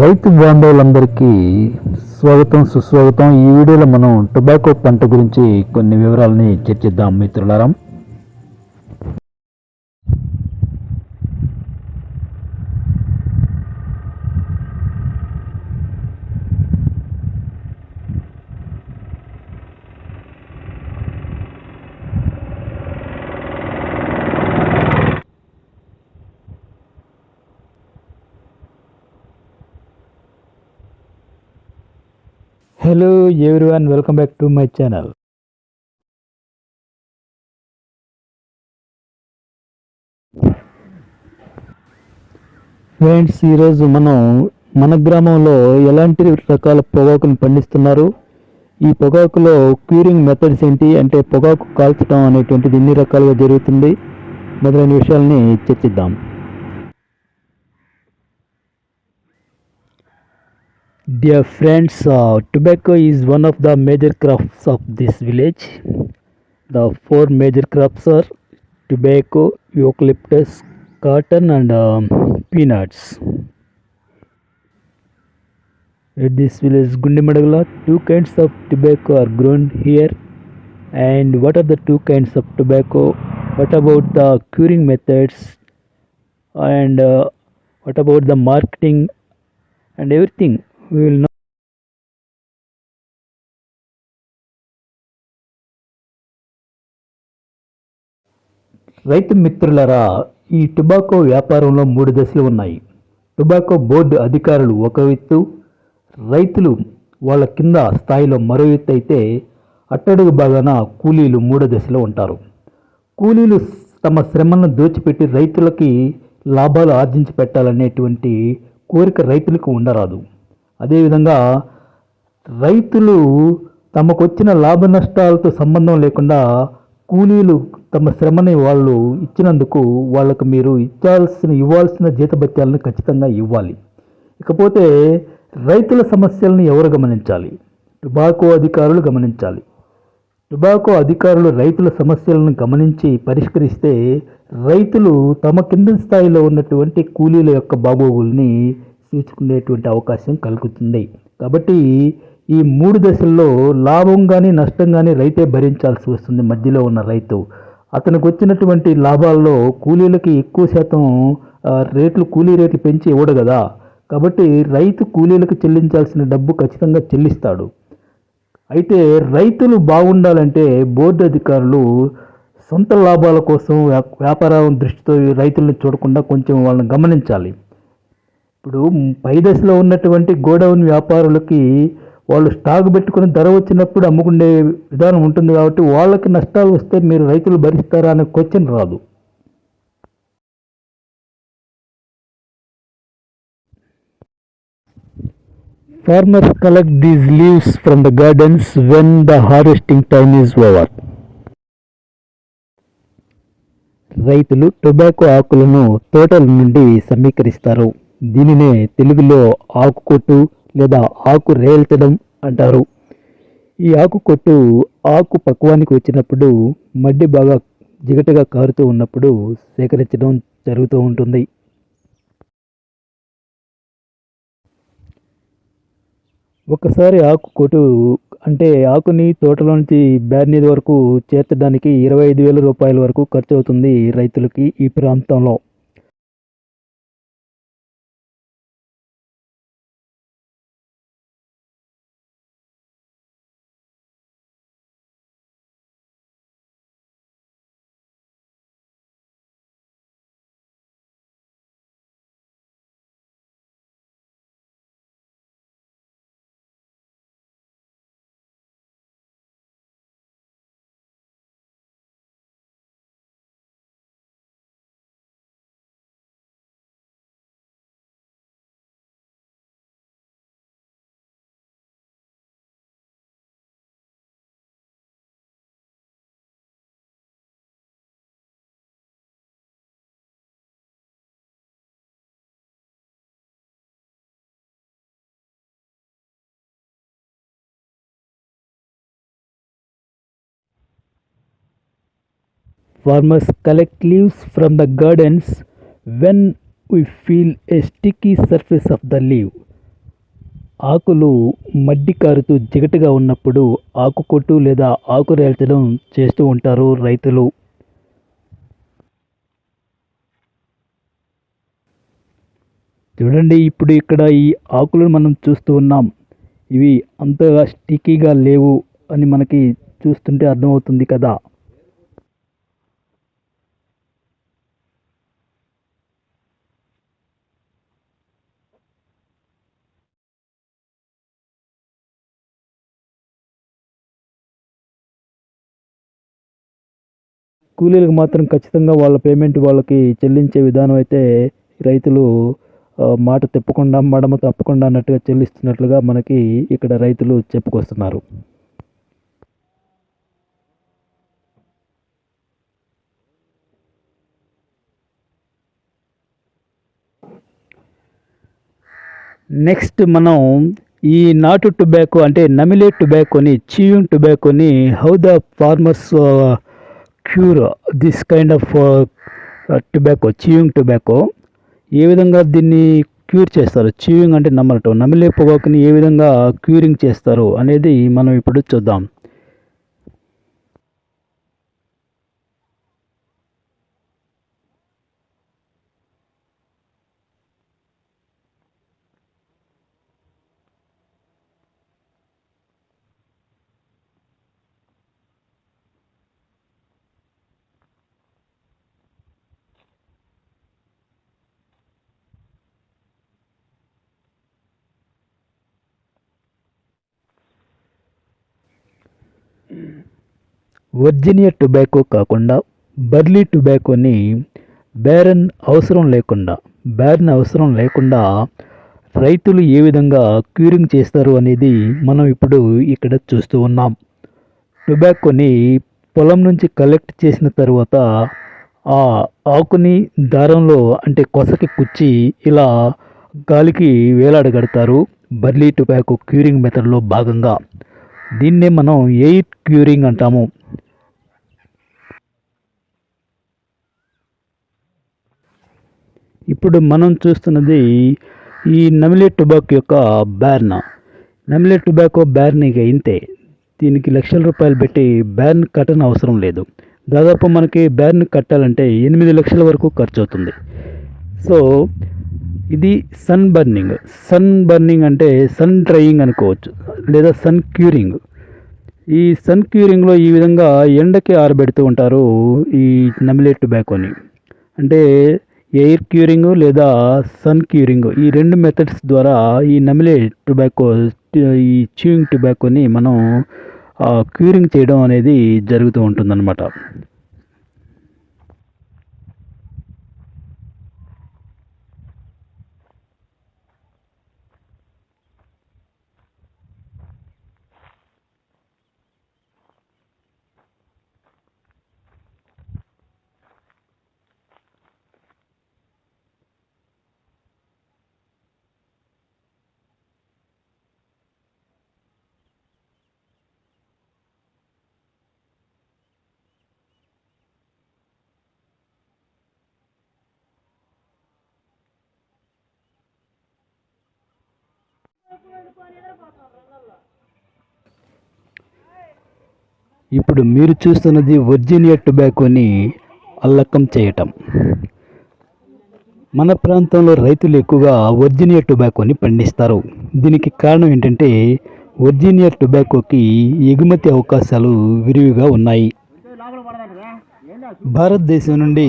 రైతు బాంధవులందరికీ స్వాగతం సుస్వాగతం. ఈ వీడియోలో మనం టొబాకో పంట గురించి కొన్ని వివరాలని చర్చిద్దాం మిత్రులారా. Hello everyone welcome back to my channel. Friends ఈరోజు మనం మన గ్రామంలో ఎలాంటి రకాల పొగాకును పండిస్తున్నారు? ఈ పొగాకులో క్యూరింగ్ మెథడ్స్ ఏంటి? అంటే పొగాకు కాల్చడం అనేటువంటిది ఎన్ని రకాలుగా జరుగుతుంది? మొదలైన విషయాల్ని చర్చిద్దాం. Dear friends, uh, tobacco is one of the major crops of this village. The four major crops are tobacco, eucalyptus, cotton, and um, peanuts. At this village, Gundimadagala, two kinds of tobacco are grown here. And what are the two kinds of tobacco? What about the curing methods? And uh, what about the marketing and everything? We will know. రైతు మిత్రులరా ఈ tobacco వ్యాపారంలో మూడు దశలు ఉన్నాయి tobacco board అధికారులు ఒక ఎత్తు రైతులు వాళ్ళ కింద స్థాయిలో మరో ఎత్తు అయితే అట్టడుగు భాగాన కూలీలు మూడో దశలో ఉంటారు కూలీలు తమ శ్రమను దోచిపెట్టి రైతులకి లాభాలు ఆర్జించి పెట్టాలనేటువంటి కోరిక రైతులకు ఉండరాదు అదేవిధంగా రైతులు తమకొచ్చిన లాభ నష్టాలతో సంబంధం లేకుండా కూలీలు తమ శ్రమని వాళ్ళు ఇచ్చినందుకు వాళ్ళకు మీరు ఇచ్చాల్సిన ఇవ్వాల్సిన జీతభత్యాలను ఖచ్చితంగా ఇవ్వాలి. ఇకపోతే రైతుల సమస్యలను ఎవరు గమనించాలి? టుబాకో అధికారులు గమనించాలి. టుబాకో అధికారులు రైతుల సమస్యలను గమనించి పరిష్కరిస్తే రైతులు తమ కింద స్థాయిలో ఉన్నటువంటి కూలీల యొక్క బాగోగుల్ని చూసుకునేటువంటి అవకాశం కలుగుతుంది. కాబట్టి ఈ మూడు దశల్లో లాభం కానీ నష్టం కానీ రైతే భరించాల్సి వస్తుంది మధ్యలో ఉన్న రైతు. అతనికి వచ్చినటువంటి లాభాల్లో కూలీలకి ఎక్కువ శాతం రేట్లు కూలీ రేట్లు పెంచి ఇవ్వడు కదా. కాబట్టి రైతు కూలీలకు చెల్లించాల్సిన డబ్బు ఖచ్చితంగా చెల్లిస్తాడు. అయితే రైతులు బాగుండాలంటే బోర్డు అధికారులు సొంత లాభాల కోసం వ్యాపారం దృష్టితో రైతులను చూడకుండా కొంచెం వాళ్ళని గమనించాలి. ఇప్పుడు పై దశలో ఉన్నటువంటి గోడౌన్ వ్యాపారులకి వాళ్ళు స్టాక్ పెట్టుకుని ధర వచ్చినప్పుడు అమ్ముకునే విధానం ఉంటుంది కాబట్టి వాళ్ళకి నష్టాలు వస్తే మీరు రైతులు భరిస్తారా అనే క్వశ్చన్ రాదు Farmers collect these leaves from the gardens when the harvesting time is over. రైతులు టొబాకో ఆకులను తోటల నుండి సమీకరిస్తారు దీనినే తెలుగులో ఆకు కొట్టు లేదా ఆకు రేల్చడం అంటారు. ఈ ఆకు కొట్టు ఆకు పక్వానికి వచ్చినప్పుడు మడ్డి బాగా జిగటగా కారుతూ ఉన్నప్పుడు సేకరించడం జరుగుతూ ఉంటుంది. ఒకసారి ఆకు కొట్టు అంటే ఆకుని తోటలోంచి బ్యార్నీది వరకు చేర్చడానికి ఇరవై ఐదు వేల రూపాయల వరకు ఖర్చు అవుతుంది రైతులకి ఈ ప్రాంతంలో. Farmers collect leaves from the gardens when we feel a sticky surface of the leaf. ఆకులు మడ్డి కారుతూ జిగటగా ఉన్నప్పుడు ఆకు కొట్టు లేదా ఆకు రేల్చడం చేస్తూ ఉంటారు రైతులు. చూడండి ఇప్పుడు ఇక్కడ ఈ ఆకులను మనం చూస్తూ ఉన్నాం. ఇవి అంతగా స్టిక్కీగా లేవు అని మనకి చూస్తుంటే అర్థమవుతుంది కదా. కూలీలకు మాత్రం ఖచ్చితంగా వాళ్ళ పేమెంట్ వాళ్ళకి చెల్లించే విధానం అయితే రైతులు మాట తిప్పకుండా మడమ తప్పకుండా అన్నట్టుగా చెల్లిస్తున్నట్లుగా మనకి ఇక్కడ రైతులు చెప్పుకొస్తున్నారు. నెక్స్ట్ మనం ఈ నాటు టొబాకో అంటే నమిలే టొబాకోని chewing టొబాకోని how the farmers cure this kind of tobacco chewing tobacco ఏ విధంగా దీన్ని క్యూర్ చేస్తారు? చీవింగ్ అంటే నమ్మలటం నమిలే పొగాకుని ఏ విధంగా క్యూరింగ్ చేస్తారు అనేది మనం ఇప్పుడు చూద్దాం. వర్జీనియా టొబాకో కాకుండా బర్లీ టొబాకోని బ్యారన్ అవసరం లేకుండా బ్యారన్ అవసరం లేకుండా రైతులు ఏ విధంగా క్యూరింగ్ చేస్తారు అనేది మనం ఇప్పుడు ఇక్కడ చూస్తూ ఉన్నాం. టొబాకోని పొలం నుంచి కలెక్ట్ చేసిన తర్వాత ఆ ఆకుని దారంలో అంటే కొసకి కుచ్చి ఇలా గాలికి వేలాడగడతారు. బర్లీ టొబాకో క్యూరింగ్ మెథడ్లో భాగంగా దీన్నే మనం ఎయిర్ క్యూరింగ్ అంటాము. ఇప్పుడు మనం చూస్తున్నది ఈ నమిలే టుబాక్ యొక్క బ్యార్న్. నమిలే టొబాకో బ్యార్న్ ఇక ఇంతే. దీనికి లక్షల రూపాయలు పెట్టి బ్యార్న్ కట్టన అవసరం లేదు. దాదాపు మనకి బ్యార్న్ కట్టాలంటే ఎనిమిది లక్షల వరకు ఖర్చు అవుతుంది సో ఇది సన్ బర్నింగ్ సన్ బర్నింగ్ అంటే సన్ డ్రైయింగ్ అనుకోవచ్చు లేదా సన్ క్యూరింగ్ ఈ సన్ క్యూరింగ్లో ఈ విధంగా ఎండకి ఆరబెడుతూ ఉంటారు ఈ నమిలేట్ టొబాకోని అంటే ఎయిర్ క్యూరింగ్ లేదా సన్ క్యూరింగ్ ఈ రెండు మెథడ్స్ ద్వారా ఈ నమిలే టొబాకో ఈ చ్యూయింగ్ టొబాకోని మనం క్యూరింగ్ చేయడం అనేది జరుగుతూ ఉంటుందన్నమాట. ఇప్పుడు మీరు చూస్తున్నది వర్జీనియా టొబాకోని అల్లకం చేయటం. మన ప్రాంతంలో రైతులు ఎక్కువగా వర్జీనియా టొబాకోని పండిస్తారు. దీనికి కారణం ఏంటంటే వర్జీనియా టొబాకోకి ఎగుమతి అవకాశాలు విరివిగా ఉన్నాయి. భారతదేశం నుండి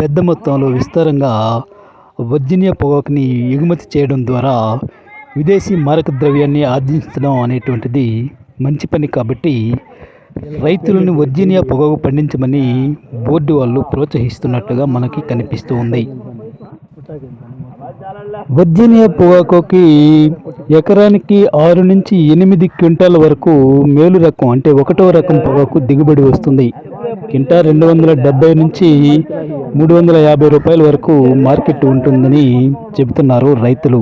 పెద్ద మొత్తంలో విస్తారంగా వర్జీనియా పొగాకుని ఎగుమతి చేయడం ద్వారా విదేశీ మారక ద్రవ్యాన్ని ఆర్జించడం అనేటువంటిది మంచి పని కాబట్టి రైతులను వర్జీనియా పొగాకు పండించమని బోర్డు వాళ్ళు ప్రోత్సహిస్తున్నట్టుగా మనకి కనిపిస్తూ ఉంది. వర్జీనియా పొగాకుకి ఎకరానికి ఆరు నుంచి ఎనిమిది క్వింటాల వరకు మేలు రకం అంటే ఒకటో రకం పొగాకు దిగుబడి వస్తుంది. కింటా రెండు వందల డెబ్బై నుంచి మూడు వందల యాభై రూపాయల వరకు మార్కెట్ ఉంటుందని చెబుతున్నారు రైతులు.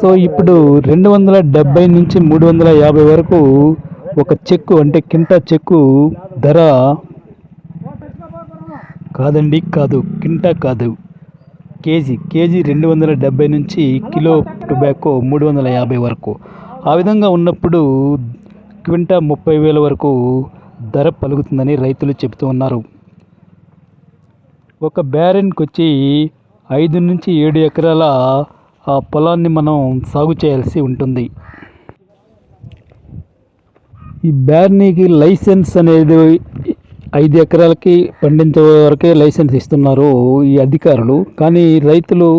సో ఇప్పుడు రెండు వందల డెబ్బై నుంచి మూడు వందల యాభై వరకు ఒక చెక్కు అంటే కింటా చెక్కు ధర కాదండి కాదు కింటా కాదు. కేజీ కేజీ రెండు వందల డెబ్బై నుంచి కిలో టొబాకో మూడు వందల యాభై వరకు. ఆ విధంగా ఉన్నప్పుడు క్వింటా ముప్పై వేల వరకు ధర పలుకుతుందని రైతులు చెబుతూ ఉన్నారు. ఒక బ్యారెన్కి వచ్చి ఐదు నుంచి ఏడు ఎకరాల ఆ పొలాన్ని మనం సాగు చేయాల్సి ఉంటుంది. ఈ బ్యార్నీకి లైసెన్స్ అనేది ఐదు ఎకరాలకి పండించే వరకే లైసెన్స్ ఇస్తున్నారు ఈ అధికారులు. కానీ రైతులు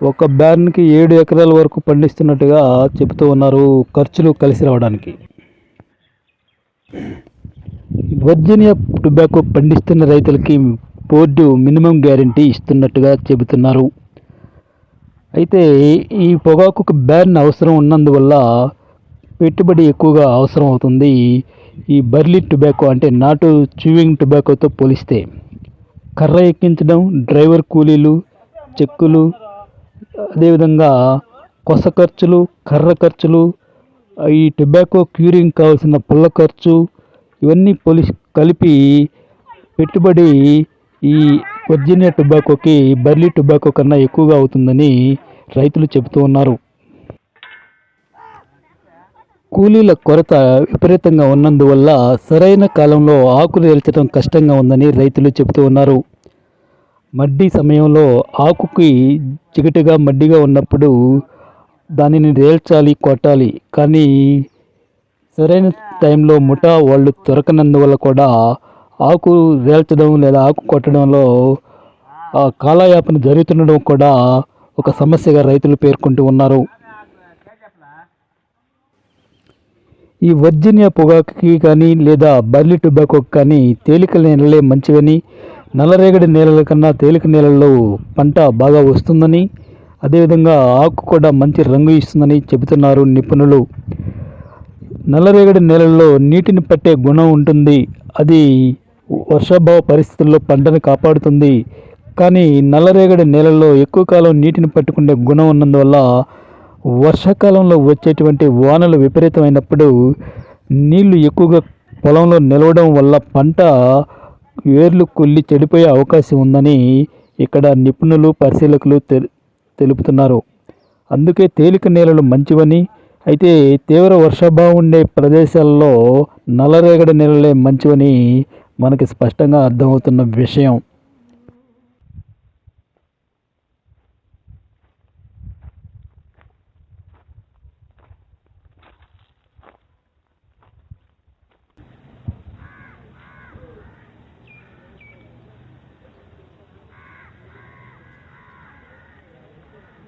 ఒక బ్యార్న్కి ఏడు ఎకరాల వరకు పండిస్తున్నట్టుగా చెబుతూ ఉన్నారు ఖర్చులు కలిసి రావడానికి. వర్జీనియా టొబాకో పండిస్తున్న రైతులకి బోర్డు మినిమం గ్యారంటీ ఇస్తున్నట్టుగా చెబుతున్నారు. అయితే ఈ పొగాకు బ్యాన్ అవసరం ఉన్నందువల్ల పెట్టుబడి ఎక్కువగా అవసరం అవుతుంది. ఈ బర్లీ టొబాకో అంటే నాటు చూయింగ్ టొబాకోతో పోలిస్తే కర్ర ఎక్కించడం డ్రైవర్ కూలీలు చెక్కులు అదేవిధంగా కొస ఖర్చులు కర్ర ఖర్చులు ఈ టొబాకో క్యూరింగ్ కావాల్సిన పుల్ల ఖర్చు ఇవన్నీ పోలి కలిపి పెట్టుబడి ఈ వర్జీనియా టొబాకోకి బర్లీ టొబాకో కన్నా ఎక్కువగా అవుతుందని రైతులు చెబుతూ ఉన్నారు. కూలీల కొరత విపరీతంగా ఉన్నందువల్ల సరైన కాలంలో ఆకులు ఏల్చడం కష్టంగా ఉందని రైతులు చెబుతూ ఉన్నారు. మడ్డి సమయంలో ఆకుకి చిగటిగా మడ్డిగా ఉన్నప్పుడు దానిని రేల్చాలి కొట్టాలి. కానీ సరైన టైంలో ముఠా వాళ్ళు దొరకనందువల్ల కూడా ఆకు రేల్చడం లేదా ఆకు కొట్టడంలో ఆ కాలయాపన జరుగుతుండడం కూడా ఒక సమస్యగా రైతులు పేర్కొంటూ ఉన్నారు. ఈ వర్జీనియా పొగాకుకి కానీ లేదా బర్లీ టొబాకోకి కానీ తేలిక నేలలే మంచివని నల్లరేగడి నేలల కన్నా తేలిక నేలల్లో పంట బాగా వస్తుందని అదేవిధంగా ఆకు కూడా మంచి రంగు ఇస్తుందని చెబుతున్నారు నిపుణులు. నల్లరేగడి నేలల్లో నీటిని పట్టే గుణం ఉంటుంది. అది వర్షాభావ పరిస్థితుల్లో పంటను కాపాడుతుంది. కానీ నల్లరేగడి నేలల్లో ఎక్కువ కాలం నీటిని పట్టుకునే గుణం ఉన్నందువల్ల వర్షాకాలంలో వచ్చేటువంటి వానలు విపరీతమైనప్పుడు నీళ్ళు ఎక్కువగా పొలంలో నిలవడం వల్ల పంట వేర్లు కుళ్ళి చెడిపోయే అవకాశం ఉందని ఇక్కడ నిపుణులు పరిశీలకులు తె- తెలుపుతున్నారు. అందుకే తేలిక నేలలు మంచివని అయితే తీవ్ర వర్షాభావం ఉండే ప్రదేశాల్లో నల్లరేగడి నేలలే మంచివని మనకి స్పష్టంగా అర్థమవుతున్న విషయం.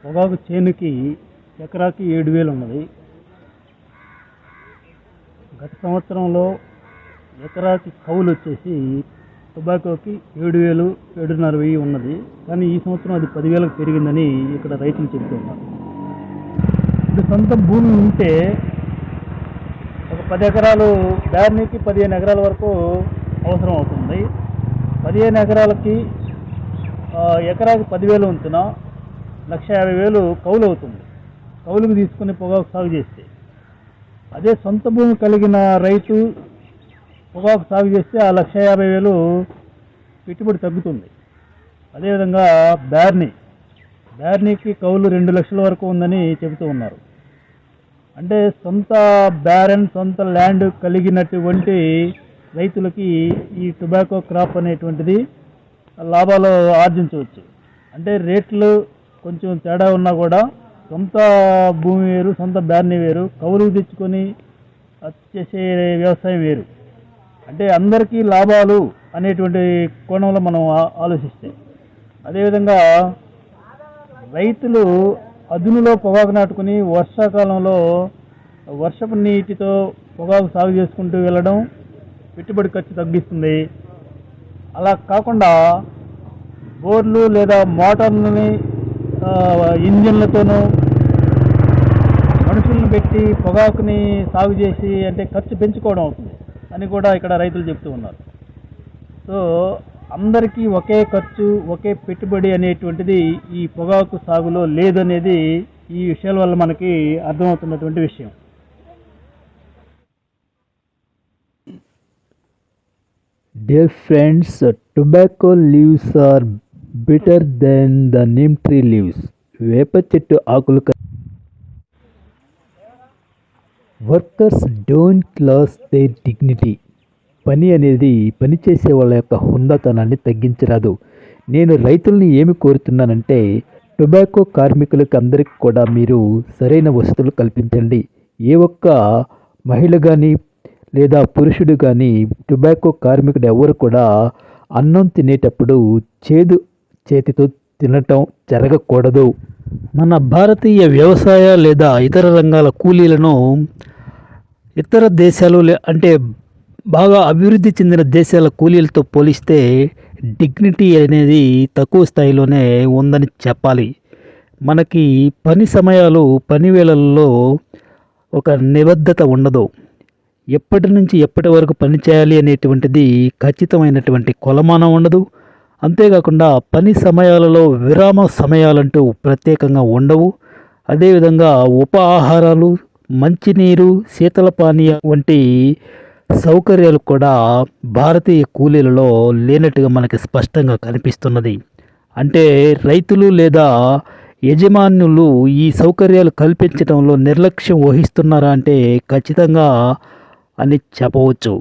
పొగాకు చేనుకి ఎకరాకి ఏడు వేలు ఉన్నది. గత సంవత్సరంలో ఎకరాకి కౌలు వచ్చేసి టొబాకోకి ఏడు వేలు ఏడున్నర వెయ్యి ఉన్నది. కానీ ఈ సంవత్సరం అది పదివేలకు పెరిగిందని ఇక్కడ రైతులు చెబుతున్నారు. ఇప్పుడు సొంత భూమి ఉంటే ఒక పది ఎకరాలు దానికి పదిహేను ఎకరాల వరకు అవసరం అవుతుంది. పదిహేను ఎకరాలకి ఎకరాకి పదివేలు ఉంచున లక్ష యాభై వేలు కౌలు అవుతుంది. కౌలుకు తీసుకుని పొగాకు సాగు చేస్తే. అదే సొంత భూమి కలిగిన రైతు పొగాకు సాగు చేస్తే ఆ లక్ష యాభై వేలు పెట్టుబడి తగ్గుతుంది. అదేవిధంగా బ్యార్నీ. బ్యార్నీకి కౌలు రెండు లక్షల వరకు ఉందని చెబుతూ ఉన్నారు. అంటే సొంత బ్యారెన్ సొంత ల్యాండ్ కలిగినటువంటి రైతులకి ఈ టొబాకో క్రాప్ అనేటువంటిది లాభాలు ఆర్జించవచ్చు. అంటే రేట్లు కొంచెం తేడా ఉన్నా కూడా సొంత భూమి వేరు సొంత బ్యార్ని వేరు కౌలు తెచ్చుకొని చేసే వ్యవసాయం వేరు. అంటే అందరికీ లాభాలు అనేటువంటి కోణంలో మనం ఆలోచిస్తే అదేవిధంగా రైతులు అదునులో పొగాకు నాటుకుని వర్షాకాలంలో వర్షపు నీటితో పొగాకు సాగు చేసుకుంటూ వెళ్ళడం పెట్టుబడి ఖర్చు తగ్గిస్తుంది. అలా కాకుండా బోర్లు లేదా మోటార్లని ఇంజన్లతోనూ మనుషులను పెట్టి పొగాకుని సాగు చేసి అంటే ఖర్చు పెంచుకోవడం అవుతుంది. అని కూడా ఇక్కడ రైతులు చెప్తూ ఉన్నారు. సో అందరికీ ఒకే ఖర్చు ఒకే పెట్టుబడి అనేటువంటిది ఈ పొగాకు సాగులో లేదనేది ఈ విషయాల వల్ల మనకి అర్థమవుతున్నటువంటి విషయం. Dear friends, tobacco leaves are bitter then the neem tree leaves వేప చెట్టు ఆకులు workers don't lose they dignity. పని అనేది పని చేసే వాళ్ళ యొక్క హుందాతనాన్ని తగ్గించరాదు. నేను రైతుల్ని ఏమి కోరుతున్నానంటే టొబాకో కార్మికులకు అందరికీ కూడా మీరు సరైన వసతులు కల్పించండి. ఏ ఒక్క మహిళ కానీ లేదా పురుషుడు కానీ టొబాకో కార్మికుడు ఎవరు కూడా అన్నం తినేటప్పుడు చేదు చేతితో తినటం జరగకూడదు. మన భారతీయ వ్యవసాయ లేదా ఇతర రంగాల కూలీలను ఇతర దేశాలు లే- అంటే బాగా అభివృద్ధి చెందిన దేశాల కూలీలతో పోలిస్తే డిగ్నిటీ అనేది తక్కువ స్థాయిలోనే ఉందని చెప్పాలి. మనకి పని సమయాలు పని వేళల్లో ఒక నిబద్ధత ఉండదు. ఎప్పటి నుంచి ఎప్పటి వరకు పని చేయాలి అనేటువంటిది ఖచ్చితమైనటువంటి కొలమానం ఉండదు. అంతేకాకుండా పని సమయాలలో విరామ సమయాలంటూ ప్రత్యేకంగా ఉండవు. అదేవిధంగా ఉప ఆహారాలు మంచినీరు శీతల పానీయం వంటి సౌకర్యాలు కూడా భారతీయ కూలీలలో లేనట్టుగా మనకి స్పష్టంగా కనిపిస్తున్నది. అంటే రైతులు లేదా యజమానులు ఈ సౌకర్యాలు కల్పించడంలో నిర్లక్ష్యం వహిస్తున్నారా అంటే ఖచ్చితంగా అని చెప్పవచ్చు.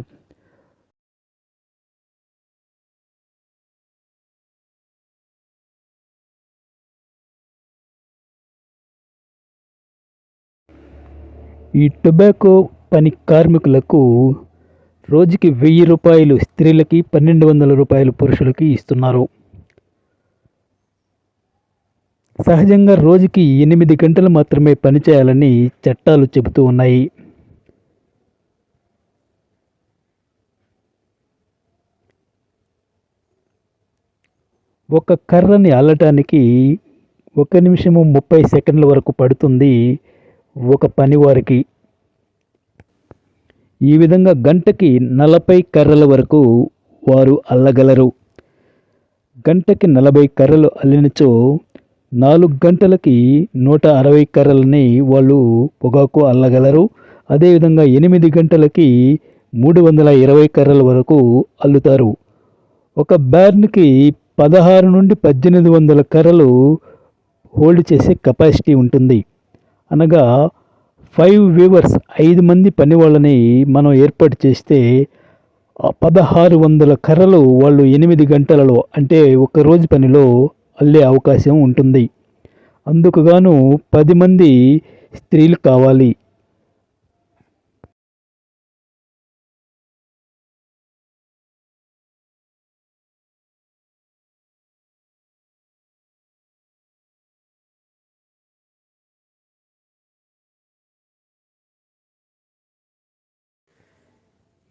ఈ టొబాకో పని కార్మికులకు రోజుకి వెయ్యి రూపాయలు స్త్రీలకి పన్నెండు వందల రూపాయలు పురుషులకి ఇస్తున్నారు. సహజంగా రోజుకి ఎనిమిది గంటలు మాత్రమే పనిచేయాలని చట్టాలు చెబుతూ ఉన్నాయి. ఒక కర్రని అల్లటానికి ఒక నిమిషము ముప్పై సెకండ్ల వరకు పడుతుంది. ఒక పనివారికి ఈ విధంగా గంటకి నలభై కర్రల వరకు వారు అల్లగలరు. గంటకి నలభై కర్రలు అల్లినచో నాలుగు గంటలకి నూట అరవై కర్రలని వాళ్ళు పొగాకు అల్లగలరు. అదేవిధంగా ఎనిమిది గంటలకి మూడు వందల ఇరవై కర్రల వరకు అల్లుతారు. ఒక బ్యార్న్కి పదహారు నుండి పద్దెనిమిది వందల కర్రలు హోల్డ్ చేసే కెపాసిటీ ఉంటుంది. అనగా ఫైవ్ వీవర్స్ ఐదు మంది పని వాళ్ళని మనం ఏర్పాటు చేస్తే పదహారు వందల కర్రలు వాళ్ళు ఎనిమిది గంటలలో అంటే ఒక రోజు పనిలో అల్లే అవకాశం ఉంటుంది. అందుకుగాను పది మంది స్త్రీలు కావాలి.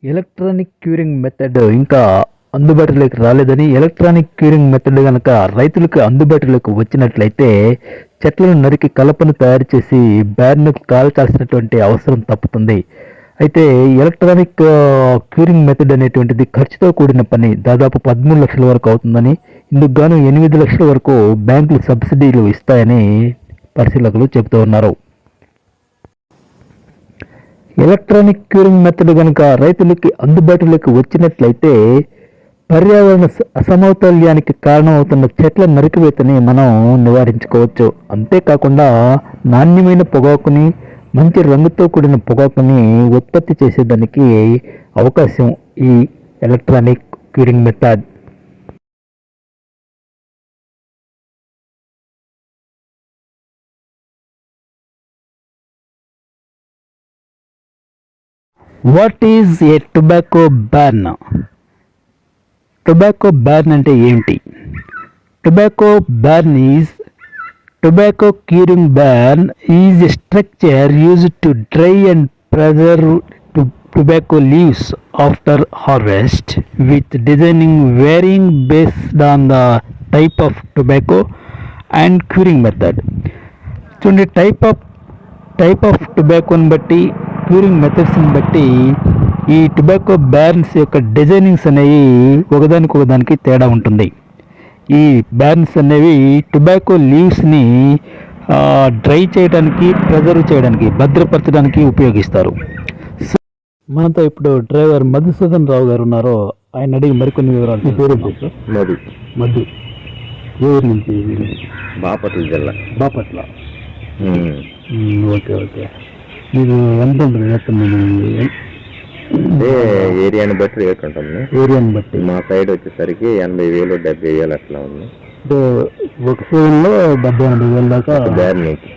ఎలక్ట్రానిక్ క్యూరింగ్ మెథడ్ ఇంకా అందుబాటులోకి రాలేదని ఎలక్ట్రానిక్ క్యూరింగ్ మెథడ్ కనుక రైతులకు అందుబాటులోకి వచ్చినట్లయితే చెట్లను నరికి కలపను తయారు చేసి బ్యాడ్ను కాల్చాల్సినటువంటి అవసరం తప్పుతుంది. అయితే ఎలక్ట్రానిక్ క్యూరింగ్ మెథడ్ అనేటువంటిది ఖర్చుతో కూడిన పని. దాదాపు పదమూడు లక్షల వరకు అవుతుందని ఇందుకు గాను ఎనిమిది లక్షల వరకు బ్యాంకులు సబ్సిడీలు ఇస్తాయని పరిశీలకులు చెబుతూ ఉన్నారు. ఎలక్ట్రానిక్ క్యూరింగ్ మెథడ్ కనుక రైతులకి అందుబాటులోకి వచ్చినట్లయితే పర్యావరణ స- అసమతుల్యానికి కారణమవుతున్న చెట్ల నరికివేతని మనం నివారించుకోవచ్చు. అంతేకాకుండా నాణ్యమైన పొగాకుని మంచి రంగుతో కూడిన పొగాకుని ఉత్పత్తి చేసేదానికి అవకాశం ఈ electronic curing method. what is a tobacco barn tobacco barn అంటే ఏమిటి tobacco barn is tobacco curing barn is a structure used to dry and preserve tobacco leaves after harvest with designing varying based on the type of tobacco and curing method చూడండి type of type of టొబాకోని బట్టి curing మెథడ్స్ని బట్టి ఈ tobacco barons యొక్క designings అనేవి ఒకదానికి ఒకదానికి తేడా ఉంటుంది. ఈ బ్యారన్స్ అనేవి టొబాకో లీవ్స్ని డ్రై చేయడానికి ప్రిజర్వ్ చేయడానికి భద్రపరచడానికి ఉపయోగిస్తారు. సో, మనతో ఇప్పుడు డ్రైవర్ మధుసూదన్ రావు గారు ఉన్నారు ఆయన అడిగి మరికొన్ని వివరాలు పేరు. మాది మధు. ఏ ఊరు నుంచి? బాపట్ల జిల్లా. బాపట్ల. Okay okay. మీకు ఎంత ఉంటుంది రేట్ మీరు అదే ఏరియాని బట్టి రేట్ ఉంటుంది. ఏరియాని బట్టి? మా సైడ్ వచ్చేసరికి ఎనభై వేలు డెబ్బై వేలు అట్లా ఉంది. అంటే ఒక సీజన్లో డెబ్బై ఎనభై వేల దాకా దారికి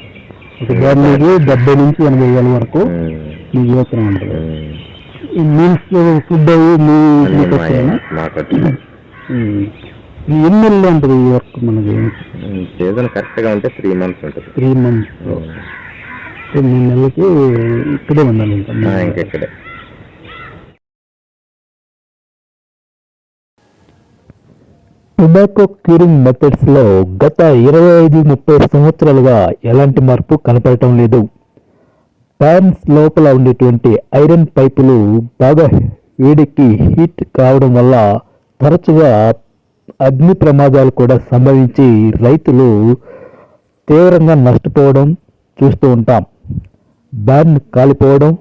ఒక గార్నికి డెబ్బై నుంచి ఎనభై వేల వరకు మీకు వేతనం ఉంటుంది. మీల్స్ ఫుడ్ అవి మీ ఎన్ని నెలలు ఉంటుంది ఈ వర్క్ మనకి? సీజన్ కరెక్ట్గా ఉంటే త్రీ మంత్స్ ఉంటుంది. Three months. మూడు నెలలకి ఇక్కడే ఉండాలి ఇంకా. టొబాకో క్యూరింగ్ మెథడ్స్లో గత ఇరవై ఐదు ముప్పై సంవత్సరాలుగా ఎలాంటి మార్పు కనపడటం లేదు. ప్యాన్స్ లోపల ఉండేటువంటి ఐరన్ పైపులు బాగా వేడికి హీట్ కావడం వల్ల తరచుగా అగ్ని ప్రమాదాలు కూడా సంభవించి రైతులు తీవ్రంగా నష్టపోవడం చూస్తూ ఉంటాం. బ్యాన్ కాలిపోవడం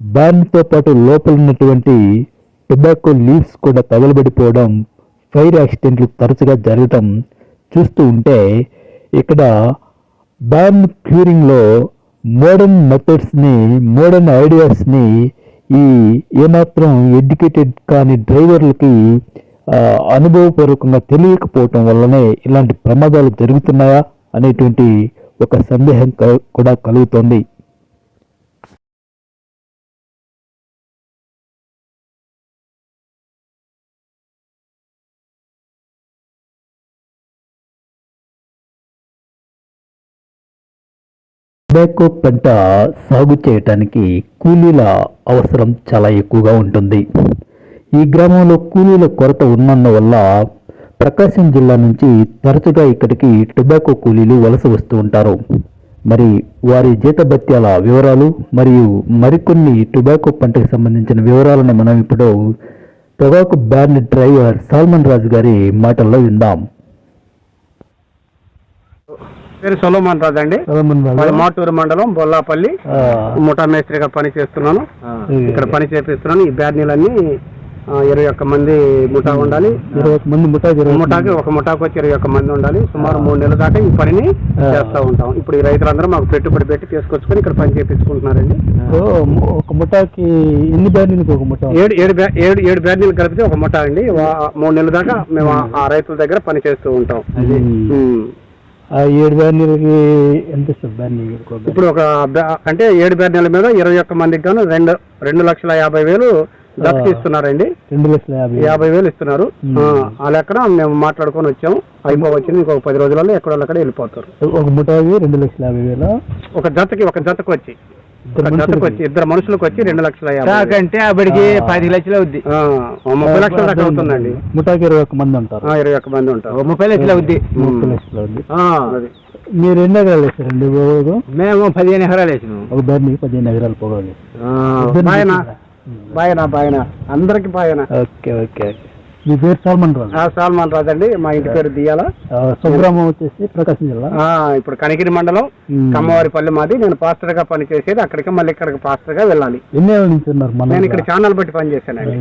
బ్యాన్తో పాటు లోపల ఉన్నటువంటి టొబాకో లీవ్స్ కూడా తగలబడిపోవడం ఫైర్ యాక్సిడెంట్లు తరచుగా జరగటం చూస్తూ ఉంటే ఇక్కడ బ్యాన్ క్యూరింగ్లో మోడర్న్ మెథడ్స్ని మోడర్న్ ఐడియాస్ని ఈ ఏమాత్రం ఎడ్యుకేటెడ్ కాని డ్రైవర్లకి అనుభవపూర్వకంగా తెలియకపోవటం వల్లనే ఇలాంటి ప్రమాదాలు జరుగుతున్నాయా అనేటువంటి ఒక సందేహం కూడా కలుగుతోంది. టొబాకో పంట సాగు చేయటానికి కూలీల అవసరం చాలా ఎక్కువగా ఉంటుంది. ఈ గ్రామంలో కూలీల కొరత ఉన్నందువల్ల ప్రకాశం జిల్లా నుంచి తరచుగా ఇక్కడికి టొబాకో కూలీలు వలస వస్తూ ఉంటారు. మరి వారి జీతభత్యాల వివరాలు మరియు మరికొన్ని టొబాకో పంటకు సంబంధించిన వివరాలను మనం ఇప్పుడు టొబాకో బ్యాండ్ డ్రైవర్ సాల్మన్ రాజు గారి మాటల్లో విందాం. పేరు సొలోమన్ రాజు అండి. మాటూరు మండలం బొల్లాపల్లి. ముఠా మేస్త్రిగా పని చేస్తున్నాను. ఇక్కడ పని చేపిస్తున్నాను. ఈ బ్యాడ్ నీళ్ళన్నీ ఆ, ఇరవై ఒక్క మంది ముఠా ఉండాలి. ఇరవై మంది ముఠా ఇరవై ఒక్క ముఠాకి ఒక ముఠాకి వచ్చి ఇరవై ఒక్క మంది ఉండాలి. సుమారు మూడు నెలల దాకా ఈ పనిని చేస్తూ ఉంటాం ఇప్పుడు ఈ రైతులందరూ మాకు పెట్టుబడి పెట్టి తీసుకొచ్చుకొని ఇక్కడ పని చేపించుకుంటున్నారండి. ఒక ముఠాకి ఎన్ని బ్యానీలకు ఒక ముఠా? ఏడు ఏడు బ్యా- ఏడు ఏడు బ్యాడ్ నీళ్ళు కలిపితే ఒక ముఠా అండి. మూడు నెలల దాకా మేము ఆ- రైతుల దగ్గర పని చేస్తూ ఉంటాం. ఏడు బ్యానీలకి ఎంత ఇస్తారు బ్యానీ ఇప్పుడు ఒక అంటే ఏడు బ్యాడ్ నెలల మీద ఇరవై ఒక్క మందికి గాను రెండు రెండు లక్షల యాభై వేలు దత్తకి ఇస్తున్నారండి. రెండు లక్షల యాభై యాభై వేలు ఇస్తున్నారు. ఆ, ఆ లెక్కన మేము మాట్లాడుకొని వచ్చాము. అయిపో వచ్చింది ఇంకొక పది రోజులలో ఎక్కడో అక్కడ వెళ్ళిపోతారు. ఒక ముఠాకి రెండు లక్షల యాభై వేల? ఒక జతకి ఒక జతకు వచ్చి. జతకు మనుషులకి. వచ్చి ఇద్దరు మనుషులకు వచ్చి రెండు లక్షల యాభై. అంటే అప్పటికి. పది లక్షలు అవుద్ది. ముప్పై లక్షల దాకా అవుతుందండి. ముఠాకి ఇరవై ఒక్క మంది ఉంటారు. ఆ, ఇరవై ఒక్క మంది ఉంటారు. ముప్పై లక్షలు అవుద్ది. ముప్పై లక్షలు ఉంది ఆ. అది. మీరు ఎన్ని ఎకరాలు వేస్తారండి రోజు మేము పదిహేను ఎకరాలు వేసినాం. ఒక బ్యానీకి పదిహేను ఎకరాలు పోవాలి బాయనా బాయనా బాయనా. అందరికి బాయనా. Okay okay. మీ పేరు సాల్మన్ రాజు. ఆ, సాల్మాన్ రాజు అండి మా ఇంటి పేరు దియాల. స్వగ్రామం వచ్చేసి ప్రకాశం జిల్లా. ఇప్పుడు కనిగిరి మండలం మ్మ్. కమ్మవారిపల్లి మాది. నేను పాస్టర్గా పని చేసేది అక్కడికి మళ్ళీ ఇక్కడికి పాస్టర్గా వెళ్ళాలి. ఎన్ని నుంచి ఉన్నారు నేను ఇక్కడ ఛానల్ బట్టి పని చేశానండి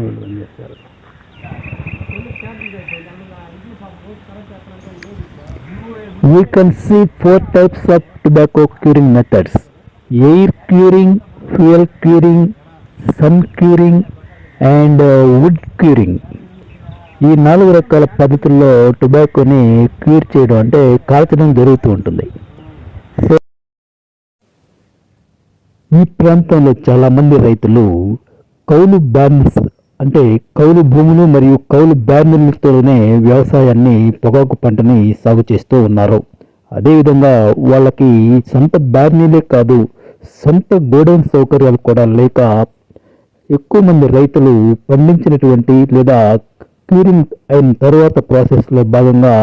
We can see four types of tobacco curing methods. Air curing, fuel curing, sun curing, and uh, wood curing. ఈ నాలుగు రకాల పద్ధతుల్లో టొబాకోని క్యూర్ చేయడం అంటే కాల్చడం జరుగుతూ ఉంటుంది. సో ఈ ప్రాంతంలో చాలా మంది రైతులు కౌలు బ్యాన్స్ అంటే కౌలు భూములు మరియు కౌలు బ్యాన్లతోనే వ్యవసాయాన్ని పొగాకు పంటని సాగు చేస్తూ ఉన్నారు. అదేవిధంగా వాళ్ళకి సొంత బ్యార్నీలే కాదు సొంత గోడౌన్ సౌకర్యాలు కూడా లేక ఎక్కువ మంది రైతులు పండించినటువంటి లేదా క్యూరింగ్ అయిన తర్వాత ప్రాసెస్లో భాగంగా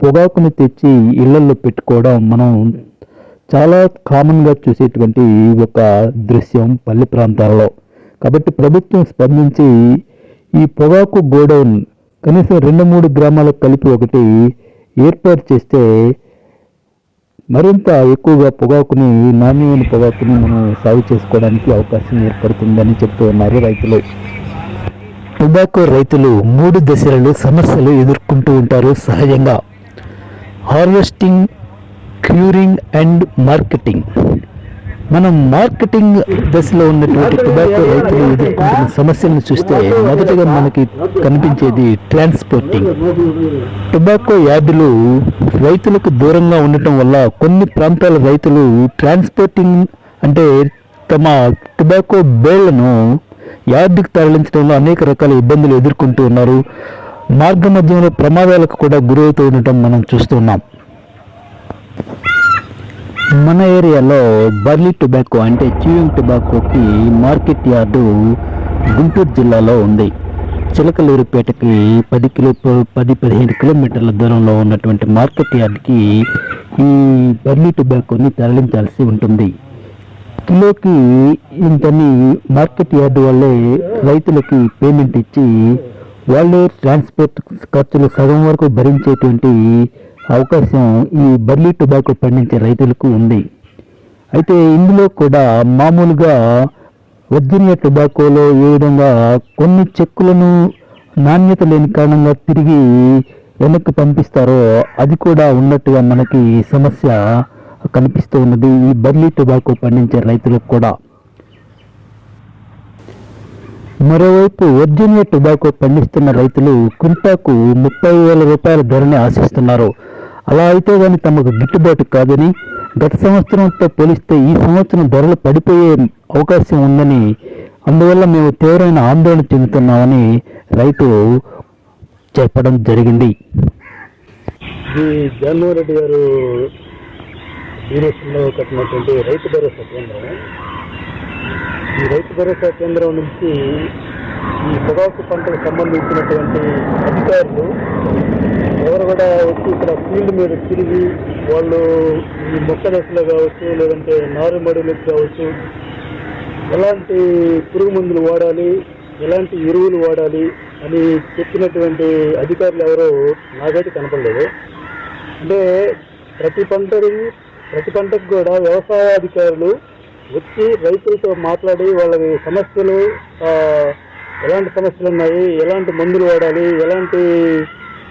పొగాకుని తెచ్చి ఇళ్ళలో పెట్టుకోవడం మనం చాలా కామన్గా చూసేటువంటి ఒక దృశ్యం పల్లె ప్రాంతాలలో. కాబట్టి ప్రభుత్వం స్పందించి ఈ పొగాకు గోడౌన్ కనీసం రెండు మూడు గ్రామాలకు కలిపి ఒకటి ఏర్పాటు చేస్తే మరింత ఎక్కువగా పొగాకుని నాణ్యమైన పొగాకుని మనం సాగు చేసుకోవడానికి అవకాశం ఏర్పడుతుందని చెప్తూ ఉన్నారు రైతులు. టొబాకో రైతులు మూడు దశలలో సమస్యలు ఎదుర్కొంటూ ఉంటారు సహజంగా. Harvesting curing and marketing. మనం మార్కెటింగ్ దశలో ఉన్నటువంటి టొబాకో రైతులు ఎదుర్కొంటున్న సమస్యలను చూస్తే మొదటగా మనకి కనిపించేది ట్రాన్స్పోర్టింగ్. టొబాకో యార్డులు రైతులకు దూరంగా ఉండటం వల్ల కొన్ని ప్రాంతాల రైతులు ట్రాన్స్పోర్టింగ్ అంటే తమ టొబాకో బేళ్ళను యార్డుకు తరలించడంలో అనేక రకాల ఇబ్బందులు ఎదుర్కొంటూ ఉన్నారు. మార్గ మధ్యంలో ప్రమాదాలకు కూడా గురవుతూ ఉండటం మనం చూస్తున్నాం మన ఏరియాలో బర్లీ టొబాకో అంటే చూయింగ్ టొబాకోకి మార్కెట్ యార్డు గుంటూరు జిల్లాలో ఉంది. చిలకలూరుపేటకి పది కిలో పది పదిహేను కిలోమీటర్ల దూరంలో ఉన్నటువంటి మార్కెట్ యార్డ్కి ఈ బర్లీ టొబాకోని తరలించాల్సి ఉంటుంది. కిలోకి ఇంతని మార్కెట్ యార్డు వాళ్ళే రైతులకి పేమెంట్ ఇచ్చి వాళ్ళే ట్రాన్స్పోర్ట్ ఖర్చులు సగం వరకు భరించేటువంటి అవకాశం ఈ బర్లీ టొబాకో పండించే రైతులకు ఉంది. అయితే ఇందులో కూడా మామూలుగా వర్జీనియా టొబాకోలో ఏ విధంగా కొన్ని చెక్కులను నాణ్యత లేని కారణంగా తిరిగి వెనక్కి పంపిస్తారో అది కూడా ఉన్నట్టుగా మనకి సమస్య కనిపిస్తూ ఉన్నది. ఈ బర్లీ టొబాకో పండించే రైతులకు కూడా. మరోవైపు వర్జీనియా టొబాకో పండిస్తున్న రైతులు కుంటాకు ముప్పై వేల రూపాయల ధరని ఆశిస్తున్నారు. అలా అయితే కానీ తమకు గిట్టుబాటు కాదని గత సంవత్సరంతో పోలిస్తే ఈ సంవత్సరం ధరలు పడిపోయే అవకాశం ఉందని అందువల్ల మేము తీవ్రమైన ఆందోళన చెందుతున్నామని రైతు చెప్పడం జరిగింది. జగన్మోహన్ రెడ్డి గారు డ్యూరేషన్లో కట్టినటువంటి రైతు భరోసా కేంద్రం. ఈ రైతు భరోసా కేంద్రం నుంచి ఈ పొగాకు పంటకు సంబంధించినటువంటి అధికారులు ఎవరు కూడా వచ్చి ఇక్కడ ఫీల్డ్ మీద తిరిగి వాళ్ళు ఈ మొక్క దశలో కావచ్చు లేదంటే నారుమడులకు కావచ్చు ఎలాంటి పురుగు మందులు వాడాలి ఎలాంటి ఎరువులు వాడాలి అని చెప్పినటువంటి అధికారులు ఎవరో నాకైతే కనపడలేదు. అంటే ప్రతి పంటని ప్రతి పంటకు కూడా వ్యవసాయ అధికారులు వచ్చి రైతులతో మాట్లాడి వాళ్ళకి సమస్యలు ఎలాంటి సమస్యలు ఉన్నాయి ఎలాంటి మందులు వాడాలి ఎలాంటి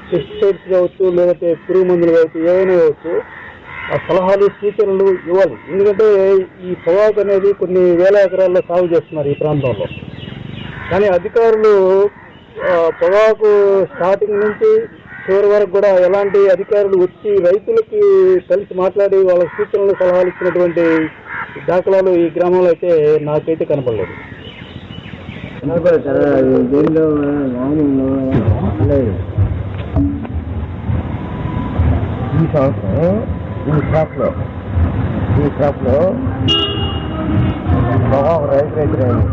పెస్టిసైడ్స్ కావచ్చు లేదంటే పురుగు మందులు కావచ్చు ఏవైనా కావచ్చు ఆ సలహాలు సూచనలు ఇవ్వాలి. ఎందుకంటే ఈ పొగాకు అనేది కొన్ని వేల ఎకరాల్లో సాగు చేస్తున్నారు ఈ ప్రాంతంలో. కానీ అధికారులు పొగాకు స్టార్టింగ్ నుంచి చివరి వరకు కూడా ఎలాంటి అధికారులు వచ్చి రైతులకి కలిసి మాట్లాడి వాళ్ళ సూచనలు సలహాలు ఇచ్చినటువంటి దాఖలాలు ఈ గ్రామంలో అయితే నాకైతే కనపడలేదు ఈ సంవత్సరం ఈ క్రాప్లో ఈ క్రాప్లో పొగాకు రైతు రైతు రైతు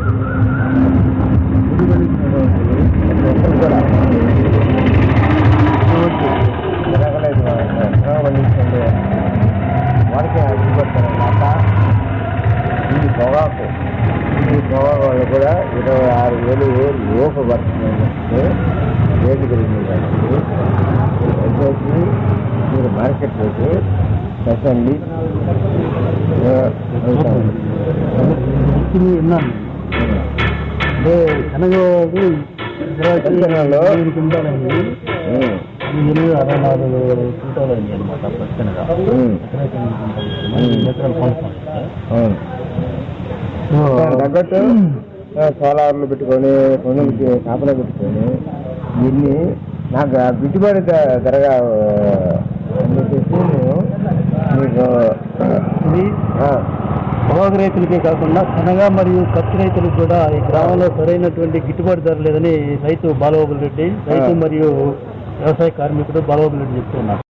పండించండి వాడికి అడ్డుపడతారన్నమాట ఈ పొగాకు. ఈ పొగాకు వాళ్ళు కూడా ఇరవై ఆరు వేలు లోపు పడుతుందంటే రేటు పెరిగింది కాబట్టి వచ్చేసి మీరు మార్కెట్లోకి పెట్టండి. విన్నాను. అంటే శనగలు పచ్చనలో అరవై నాలుగు అనమాట దానికి తగ్గట్టు సోలార్లు పెట్టుకొని పనులకి కాపలా పెట్టుకొని దీన్ని నాకు గిట్టుబాటు ధరగా చెప్పేసి నేను మీకు ఇది పొగాకు రైతులకే కాకుండా శనగ మరియు కత్తి రైతులకు కూడా ఈ గ్రామంలో సరైనటువంటి గిట్టుబాటు ధర లేదని రైతు బాలగోగుల రెడ్డి రైతు మరియు వ్యవసాయ కార్మికుడు బాలగోగుల చెప్తున్నారు.